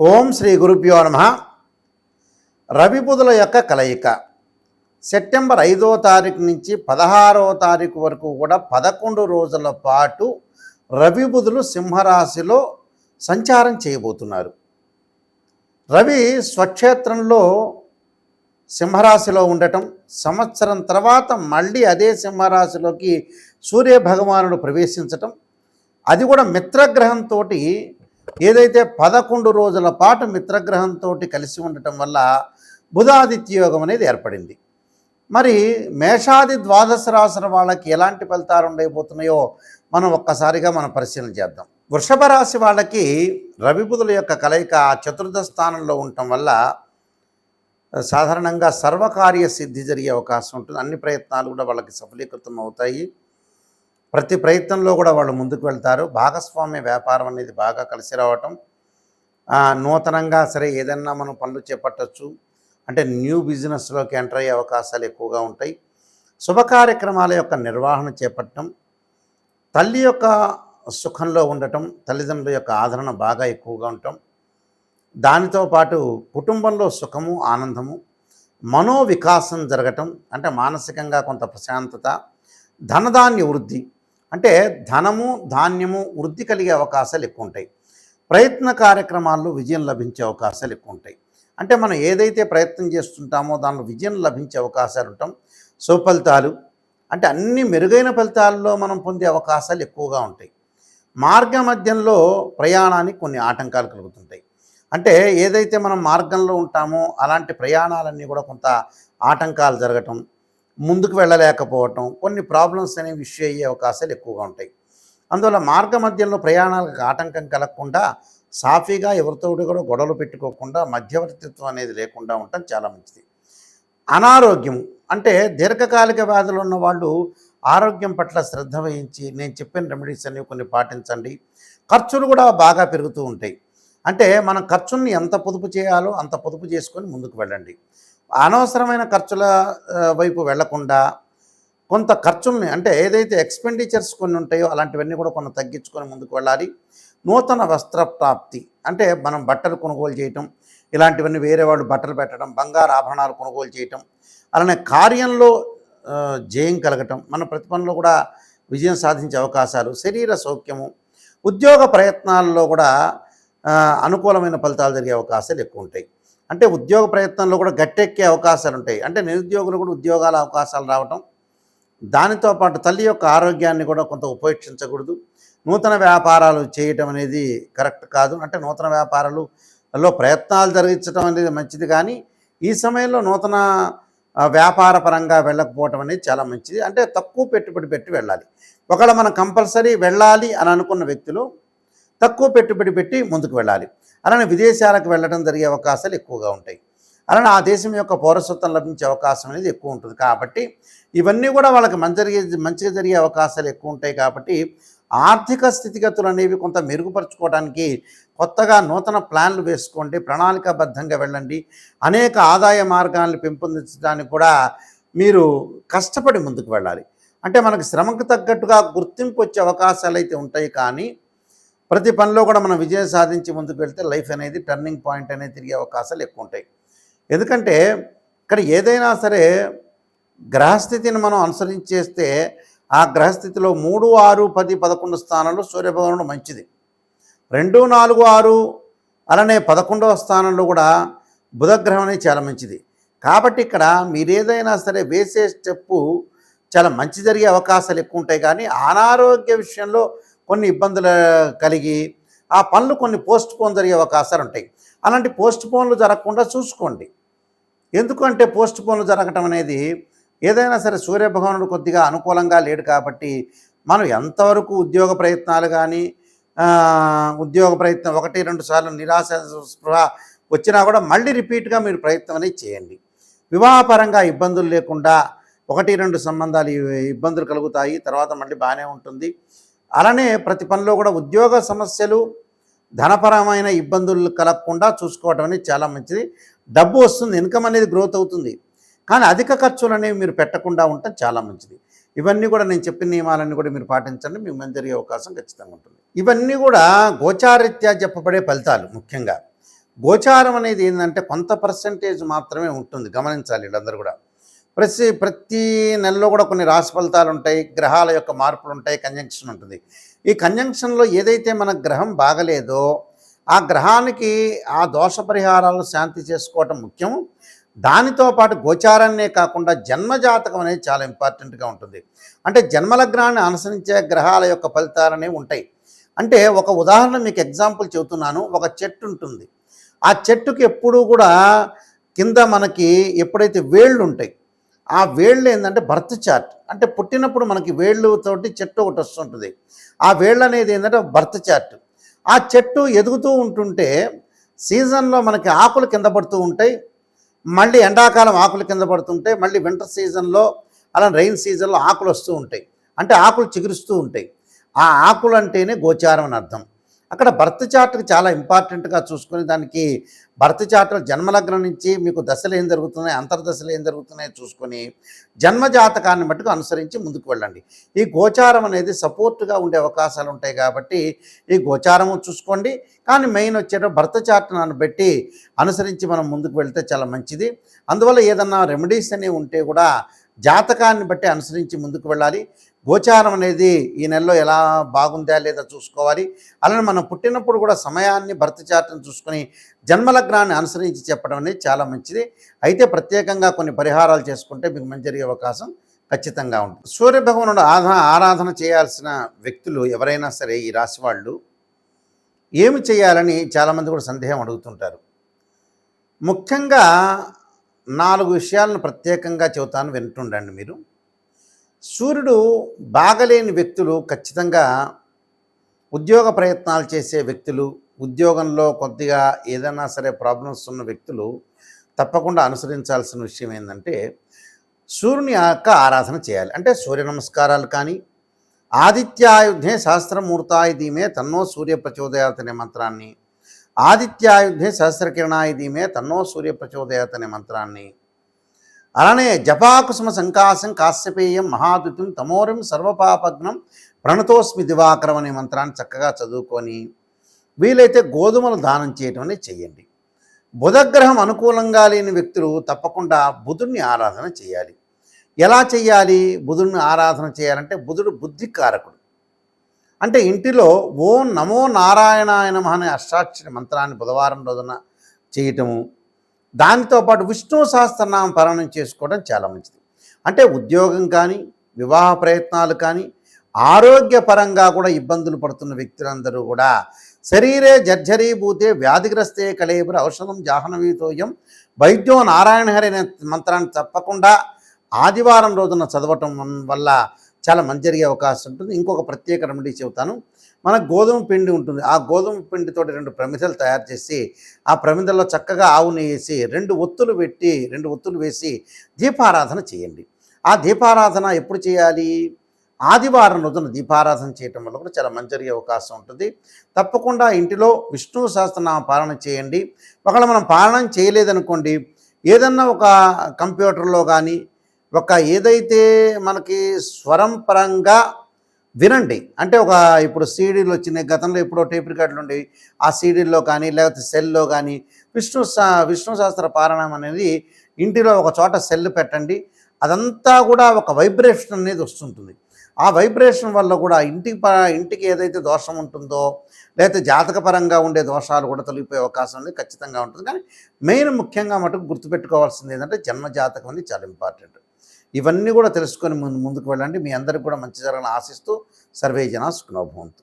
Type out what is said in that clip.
ఓం శ్రీ గురుభ్యో నమ. రవి యొక్క కలయిక. సెప్టెంబర్ ఐదో తారీఖు నుంచి పదహారవ తారీఖు వరకు కూడా పదకొండు రోజుల పాటు రవిబుధులు సింహరాశిలో సంచారం చేయబోతున్నారు. రవి స్వక్షేత్రంలో సింహరాశిలో ఉండటం సంవత్సరం తర్వాత మళ్ళీ అదే సింహరాశిలోకి సూర్య భగవానుడు ప్రవేశించటం అది కూడా మిత్రగ్రహంతో ఏదైతే పదకొండు రోజుల పాటు మిత్రగ్రహంతో కలిసి ఉండటం వల్ల బుధాదిత్య యోగం అనేది ఏర్పడింది. మరి మేషాది ద్వాదశ రాశుల వాళ్ళకి ఎలాంటి ఫలితాలు ఉండబోతున్నాయో మనం ఒక్కసారిగా మనం పరిశీలన చేద్దాం. వృషభ రాశి వాళ్ళకి రవి బుధుల యొక్క కలయిక చతుర్థ స్థానంలో ఉండటం వల్ల సాధారణంగా సర్వకార్య సిద్ధి జరిగే అవకాశం ఉంటుంది. అన్ని ప్రయత్నాలు కూడా వాళ్ళకి సఫలీకృతం అవుతాయి. ప్రతి ప్రయత్నంలో కూడా వాళ్ళు ముందుకు వెళ్తారు. భాగస్వామ్య వ్యాపారం అనేది బాగా కలిసి రావటం నూతనంగా సరే ఏదన్నా మనం పనులు చేపట్టచ్చు. అంటే న్యూ బిజినెస్లోకి ఎంటర్ అయ్యే అవకాశాలు ఎక్కువగా ఉంటాయి. శుభ కార్యక్రమాల యొక్క నిర్వహణ చేపట్టడం తల్లి యొక్క సుఖంలో ఉండటం తల్లిదండ్రుల యొక్క ఆదరణ బాగా ఎక్కువగా ఉండటం దానితో పాటు కుటుంబంలో సుఖము ఆనందము మనోవికాసం జరగటం అంటే మానసికంగా కొంత ప్రశాంతత ధనధాన్య వృద్ధి అంటే ధనము ధాన్యము వృద్ధి కలిగే అవకాశాలు ఎక్కువ ఉంటాయి ప్రయత్న కార్యక్రమాల్లో విజయం లభించే అవకాశాలు ఎక్కువ ఉంటాయి అంటే మనం ఏదైతే ప్రయత్నం చేస్తుంటామో దానిలో విజయం లభించే అవకాశాలు ఉంటాం. సుఫలితాలు అంటే అన్ని మెరుగైన ఫలితాల్లో మనం పొందే అవకాశాలు ఎక్కువగా ఉంటాయి. మార్గ మధ్యంలో ప్రయాణానికి కొన్ని ఆటంకాలు కలుగుతుంటాయి. అంటే ఏదైతే మనం మార్గంలో ఉంటామో అలాంటి ప్రయాణాలన్నీ కూడా కొంత ఆటంకాలు జరగటం ముందుకు వెళ్ళలేకపోవటం కొన్ని ప్రాబ్లమ్స్ అనేవి ఇష్యూ అయ్యే అవకాశాలు ఎక్కువగా ఉంటాయి. అందువల్ల మార్గ మధ్యంలో ప్రయాణాలకు ఆటంకం కలగకుండా సాఫీగా ఎవరితో కూడా గొడవలు పెట్టుకోకుండా మధ్యవర్తిత్వం అనేది లేకుండా ఉండటం చాలా మంచిది. అనారోగ్యం అంటే దీర్ఘకాలిక వ్యాధులు ఉన్న వాళ్ళు ఆరోగ్యం పట్ల శ్రద్ధ వహించి నేను చెప్పిన రెమెడీస్ అనేవి కొన్ని పాటించండి. ఖర్చులు కూడా బాగా పెరుగుతూ ఉంటాయి. అంటే మనం ఖర్చుల్ని ఎంత పొదుపు చేయాలో అంత పొదుపు చేసుకొని ముందుకు వెళ్ళండి. అనవసరమైన ఖర్చుల వైపు వెళ్ళకుండా కొంత ఖర్చుల్ని అంటే ఏదైతే ఎక్స్పెండిచర్స్ కొన్ని ఉంటాయో అలాంటివన్నీ కూడా కొన్ని తగ్గించుకొని ముందుకు వెళ్ళాలి. నూతన వస్త్ర ప్రాప్తి అంటే మనం బట్టలు కొనుగోలు చేయటం ఇలాంటివన్నీ వేరే వాళ్ళు బట్టలు పెట్టడం బంగారు ఆభరణాలు కొనుగోలు చేయటం అలానే కార్యంలో జయం కలగటం మన ప్రతి పనిలో కూడా విజయం సాధించే అవకాశాలు శరీర సౌఖ్యము ఉద్యోగ ప్రయత్నాల్లో కూడా అనుకూలమైన ఫలితాలు జరిగే అవకాశాలు ఎక్కువ ఉంటాయి. అంటే ఉద్యోగ ప్రయత్నంలో కూడా గట్టెక్కే అవకాశాలు ఉంటాయి. అంటే నిరుద్యోగులు కూడా ఉద్యోగాల అవకాశాలు రావటం దానితో పాటు తల్లి యొక్క ఆరోగ్యాన్ని కూడా కొంత ఉపేక్షించకూడదు. నూతన వ్యాపారాలు చేయటం అనేది కరెక్ట్ కాదు. అంటే నూతన వ్యాపారాలలో ప్రయత్నాలు జరిగించడం అనేది మంచిది కానీ ఈ సమయంలో నూతన వ్యాపార పరంగా వెళ్ళకపోవటం అనేది చాలా మంచిది. అంటే తక్కువ పెట్టుబడి పెట్టి వెళ్ళాలి. ఒకవేళ మనం కంపల్సరీ వెళ్ళాలి అని అనుకున్న వ్యక్తులు తక్కువ పెట్టుబడి పెట్టి ముందుకు వెళ్ళాలి. అలానే విదేశాలకు వెళ్ళడం జరిగే అవకాశాలు ఎక్కువగా ఉంటాయి. అలానే ఆ దేశం యొక్క పౌరసత్వం లభించే అవకాశం అనేది ఎక్కువ ఉంటుంది. కాబట్టి ఇవన్నీ కూడా వాళ్ళకి మంచి జరిగే మంచిగా జరిగే అవకాశాలు ఎక్కువ ఉంటాయి కాబట్టి ఆర్థిక స్థితిగతులు అనేవి కొంత మెరుగుపరుచుకోవడానికి కొత్తగా నూతన ప్లాన్లు వేసుకోండి ప్రణాళికాబద్ధంగా వెళ్ళండి. అనేక ఆదాయ మార్గాలను పెంపొందించడానికి కూడా మీరు కష్టపడి ముందుకు వెళ్ళాలి. అంటే మనకు శ్రమకు తగ్గట్టుగా గుర్తింపు వచ్చే అవకాశాలు అయితే ఉంటాయి కానీ ప్రతి పనిలో కూడా మనం విజయం సాధించి ముందుకు వెళ్తే లైఫ్ అనేది టర్నింగ్ పాయింట్ అనేది తిరిగే అవకాశాలు ఎక్కువ ఉంటాయి. ఎందుకంటే ఇక్కడ ఏదైనా సరే గ్రహస్థితిని మనం అనుసరించేస్తే ఆ గ్రహస్థితిలో మూడు ఆరు పది పదకొండు స్థానంలో సూర్యభగవానుడు మంచిది. రెండు నాలుగు ఆరు అలానే పదకొండవ స్థానంలో కూడా బుధగ్రహం అనేది చాలా మంచిది. కాబట్టి ఇక్కడ మీరు ఏదైనా సరే వేసే స్టెప్పు చాలా మంచి జరిగే అవకాశాలు ఎక్కువ ఉంటాయి. కానీ అనారోగ్య విషయంలో కొన్ని ఇబ్బందులు కలిగి ఆ పనులు కొన్ని పోస్ట్ పోన్ జరిగే అవకాశాలు ఉంటాయి. అలాంటి పోస్ట్ పోన్లు జరగకుండా చూసుకోండి. ఎందుకంటే పోస్ట్ పోన్లు జరగటం అనేది ఏదైనా సరే సూర్యభగవానుడు కొద్దిగా అనుకూలంగా లేడు కాబట్టి మనం ఎంతవరకు ఉద్యోగ ప్రయత్నాలు కానీ ఉద్యోగ ప్రయత్నం ఒకటి రెండు సార్లు నిరాశ స్పృహ వచ్చినా కూడా మళ్ళీ రిపీట్గా మీరు ప్రయత్నం అనేది చేయండి. వివాహపరంగా ఇబ్బందులు లేకుండా ఒకటి రెండు సంబంధాలు ఇబ్బందులు కలుగుతాయి తర్వాత మళ్ళీ బాగానే ఉంటుంది. అలానే ప్రతి పనిలో కూడా ఉద్యోగ సమస్యలు ధనపరమైన ఇబ్బందులు కలగకుండా చూసుకోవటం అనేది చాలా మంచిది. డబ్బు వస్తుంది ఇన్కమ్ అనేది గ్రోత్ అవుతుంది. కానీ అధిక ఖర్చులు అనేవి మీరు పెట్టకుండా ఉంటే చాలా మంచిది. ఇవన్నీ కూడా నేను చెప్పిన నియమాలన్నీ కూడా మీరు పాటించండి మీకు మంచి జరిగే అవకాశం ఖచ్చితంగా ఉంటుంది. ఇవన్నీ కూడా గోచారీత్యా చెప్పబడే ఫలితాలు ముఖ్యంగా. గోచారం అనేది ఏంటంటే కొంత పర్సంటేజ్ మాత్రమే ఉంటుంది గమనించాలి వీళ్ళందరూ కూడా. ప్రతి ప్రతి నెలలో కూడా కొన్ని రాశి ఫలితాలు ఉంటాయి గ్రహాల యొక్క మార్పులు ఉంటాయి కంజంక్షన్ ఉంటుంది. ఈ కంజంక్షన్లో ఏదైతే మన గ్రహం బాగలేదో ఆ గ్రహానికి ఆ దోష పరిహారాలు శాంతి చేసుకోవటం ముఖ్యం. దానితో పాటు గోచారాన్నే కాకుండా జన్మజాతకం అనేది చాలా ఇంపార్టెంట్గా ఉంటుంది. అంటే జన్మలగ్నాన్ని అనుసరించే గ్రహాల యొక్క ఫలితాలనే ఉంటాయి. అంటే ఒక ఉదాహరణ మీకు ఎగ్జాంపుల్ చెబుతున్నాను. ఒక చెట్టు ఉంటుంది. ఆ చెట్టుకి ఎప్పుడూ కూడా కింద మనకి ఎప్పుడైతే వేళ్ళు ఉంటాయి ఆ వేళ్ళు ఏంటంటే బర్త్ చార్ట్. అంటే పుట్టినప్పుడు మనకి వేళ్ళతోటి చెట్టు ఒకటి వస్తుంటుంది. ఆ వేళ్ళు అనేది ఏంటంటే బర్త్ చార్ట్. ఆ చెట్టు ఎదుగుతూ ఉంటుంటే సీజన్లో మనకి ఆకులు కింద పడుతూ ఉంటాయి. మళ్ళీ ఎండాకాలం ఆకులు కింద పడుతుంటాయి. మళ్ళీ వింటర్ సీజన్లో అలా రైన్ సీజన్లో ఆకులు వస్తూ ఉంటాయి. అంటే ఆకులు చిగురుస్తూ ఉంటాయి. ఆ ఆకులు అంటేనే గోచారం అని అర్థం. అక్కడ బర్త్ చార్ట్కి చాలా ఇంపార్టెంట్గా చూసుకొని దానికి బర్త్ చార్ట్ జన్మలగ్నం నుంచి మీకు దశలు ఏం జరుగుతున్నాయి అంతర్దశలు ఏం జరుగుతున్నాయో చూసుకొని జన్మ జాతకాన్ని మట్టుకు అనుసరించి ముందుకు వెళ్ళండి. ఈ గోచారం అనేది సపోర్ట్గా ఉండే అవకాశాలు ఉంటాయి కాబట్టి ఈ గోచారము చూసుకోండి. కానీ మెయిన్ వచ్చేటప్పుడు భర్త చార్ట్ నన్ను పెట్టి అనుసరించి మనం ముందుకు వెళ్తే చాలా మంచిది. అందువల్ల ఏదన్నా రెమెడీస్ అనేవి ఉంటే కూడా జాతకాన్ని బట్టి అనుసరించి ముందుకు వెళ్ళాలి. గోచారం అనేది ఈ నెలలో ఎలా బాగుందా లేదా చూసుకోవాలి. అలానే మనం పుట్టినప్పుడు కూడా సమయాన్ని భర్త చార్ట్ని చూసుకొని జన్మలగ్నాన్ని అనుసరించి చెప్పడం అనేది చాలా మంచిది. అయితే ప్రత్యేకంగా కొన్ని పరిహారాలు చేసుకుంటే మీకు మంచి జరిగే అవకాశం ఖచ్చితంగా ఉంటుంది. సూర్యభగవానుడు ఆధా ఆరాధన చేయాల్సిన వ్యక్తులు ఎవరైనా సరే ఈ రాశి వాళ్ళు ఏమి చేయాలని చాలామంది కూడా సందేహం అడుగుతుంటారు. ముఖ్యంగా నాలుగు విషయాలను ప్రత్యేకంగా చెబుతాను వింటుండండి మీరు. సూర్యుడు బాగలేని వ్యక్తులు ఖచ్చితంగా ఉద్యోగ ప్రయత్నాలు చేసే వ్యక్తులు ఉద్యోగంలో కొద్దిగా ఏదైనా సరే ప్రాబ్లమ్స్ ఉన్న వ్యక్తులు తప్పకుండా అనుసరించాల్సిన విషయం ఏంటంటే సూర్యుని యొక్క ఆరాధన చేయాలి. అంటే సూర్య నమస్కారాలు కానీ ఆదిత్యాయుధే సహస్రమూర్తాయ దీమే తన్నో సూర్య ప్రచోదయాత్ అనే మంత్రాన్ని ఆదిత్యాయుధే సహస్రకిరణాయ దీమే తన్నో సూర్య ప్రచోదయాత్ అనే మంత్రాన్ని అలానే జపాకుసుమ సంకాశం కాశ్యపేయం మహాదుతిం తమోరం సర్వపాపగ్నం ప్రణతోస్మి దివాకరం అనే మంత్రాన్ని చక్కగా చదువుకొని వీలైతే గోధుమలు దానం చేయటం అనేది చేయండి. బుధగ్రహం అనుకూలంగా లేని వ్యక్తులు తప్పకుండా బుధుడిని ఆరాధన చేయాలి. ఎలా చేయాలి? బుధుడిని ఆరాధన చేయాలంటే బుధుడు బుద్ధికారకుడు. అంటే ఇంటిలో ఓం నమో నారాయణాయ అనే అష్టాక్షరి మంత్రాన్ని బుధవారం రోజున చేయటము దానితో పాటు విష్ణు సహస్రనామం పారాయణం చేసుకోవడం చాలా మంచిది. అంటే ఉద్యోగం కానీ వివాహ ప్రయత్నాలు కానీ ఆరోగ్యపరంగా కూడా ఇబ్బందులు పడుతున్న వ్యక్తులందరూ కూడా శరీరే జర్జరీభూతే వ్యాధిగ్రస్తే కళేబుర ఔషధం జాహ్నవీతోయం వైద్యో నారాయణ హరి అనే మంత్రాన్ని తప్పకుండా ఆదివారం రోజున చదవటం వల్ల చాలా మంచి జరిగే అవకాశం ఉంటుంది. ఇంకొక ప్రత్యేక రెమెడీ చెబుతాను. మన గోధుమ పిండి ఉంటుంది. ఆ గోధుమ పిండితో రెండు ప్రమిదలు తయారు చేసి ఆ ప్రమిదల్లో చక్కగా ఆవు వేసి రెండు ఒత్తులు పెట్టి రెండు ఒత్తులు వేసి దీపారాధన చేయండి. ఆ దీపారాధన ఎప్పుడు చేయాలి? ఆదివారం రోజున దీపారాధన చేయటం వల్ల కూడా చాలా మంచి జరిగే అవకాశం ఉంటుంది. తప్పకుండా ఇంటిలో విష్ణు సహస్రనామ పాలన చేయండి. ఒకవేళ మనం పాలన చేయలేదనుకోండి ఏదన్నా ఒక కంప్యూటర్లో కానీ ఒక ఏదైతే మనకి స్వరం పరంగా వినండి. అంటే ఒక ఇప్పుడు సీడీలు వచ్చినాయి గతంలో ఎప్పుడో టేప్ రికార్డులు ఉండేవి. ఆ సీడీల్లో కానీ లేకపోతే సెల్లో కానీ విష్ణు విష్ణు శాస్త్ర పారాయణం అనేది ఇంటిలో ఒక చోట సెల్ పెట్టండి. అదంతా కూడా ఒక వైబ్రేషన్ అనేది వస్తుంటుంది. ఆ వైబ్రేషన్ వల్ల కూడా ఇంటికి ఇంటికి ఏదైతే దోషం ఉంటుందో లేకపోతే జాతకపరంగా ఉండే దోషాలు కూడా తొలగిపోయే అవకాశం అనేది ఖచ్చితంగా ఉంటుంది. కానీ మెయిన్ ముఖ్యంగా మటుకు గుర్తుపెట్టుకోవాల్సింది ఏంటంటే జన్మ జాతకం అనేది చాలా ఇంపార్టెంట్. ఇవన్నీ కూడా తెలుసుకొని ముందు ముందుకు వెళ్ళండి. మీ అందరికి కూడా మంచి జరగాలని ఆశిస్తూ సర్వే జనా సుఖనోభవంతు